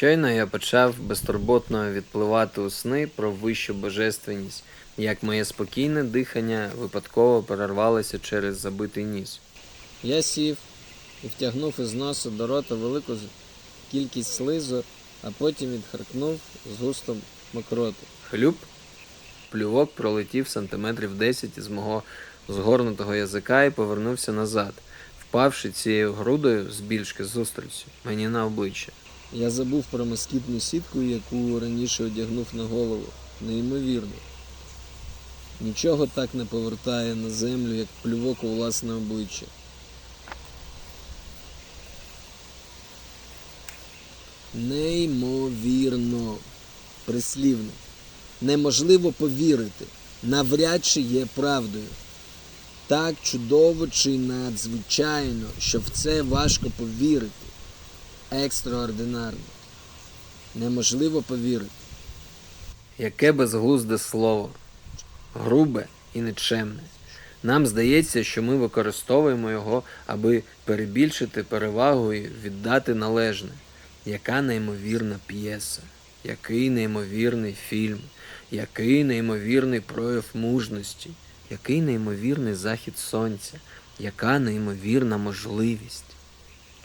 Щойно я почав безтурботно відпливати у сни про вищу божественність, як моє спокійне дихання випадково перервалося через забитий ніс. Я сів і втягнув із носу до рота велику кількість слизу, а потім відхаркнув з густом мокроти. Хлюб. Плювок пролетів сантиметрів 10 із мого згорнутого язика і повернувся назад, впавши цією грудою збільшки зустрічю мені на обличчя. Я забув про москітну сітку, яку раніше одягнув на голову. Неймовірно. Нічого так не повертає на землю, як плювок у власне обличчя. Неймовірно. Прислівно. Неможливо повірити. Навряд чи є правдою. Так чудово чи надзвичайно, що в це важко повірити. Екстраординарно. Неможливо повірити. Яке безглузде слово, грубе і нечемне. Нам здається, що ми використовуємо його, аби перебільшити перевагу і віддати належне. Яка неймовірна п'єса, який неймовірний фільм, який неймовірний прояв мужності, який неймовірний захід сонця, яка неймовірна можливість.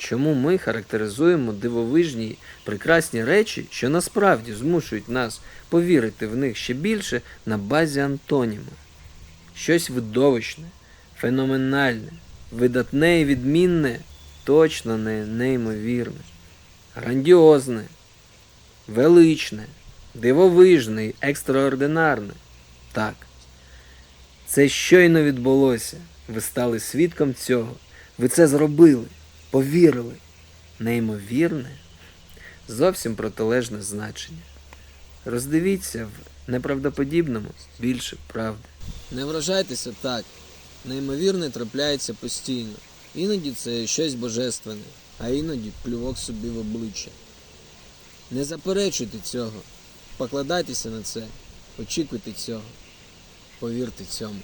Чому ми характеризуємо дивовижні прекрасні речі, що насправді змушують нас повірити в них ще більше на базі антоніма? Щось видовищне, феноменальне, видатне і відмінне, точно не неймовірне, грандіозне, величне, дивовижне і екстраординарне. Так, це щойно відбулося. Ви стали свідком цього. Ви це зробили, повірили. Неймовірне, зовсім протилежне значення. Роздивіться в неправдоподібному більше правди. Не вражайтеся так. Неймовірне трапляється постійно. Іноді це щось божественне, а іноді плювок собі в обличчя. Не заперечуйте цього. Покладайтеся на це, очікуйте цього, повірте цьому.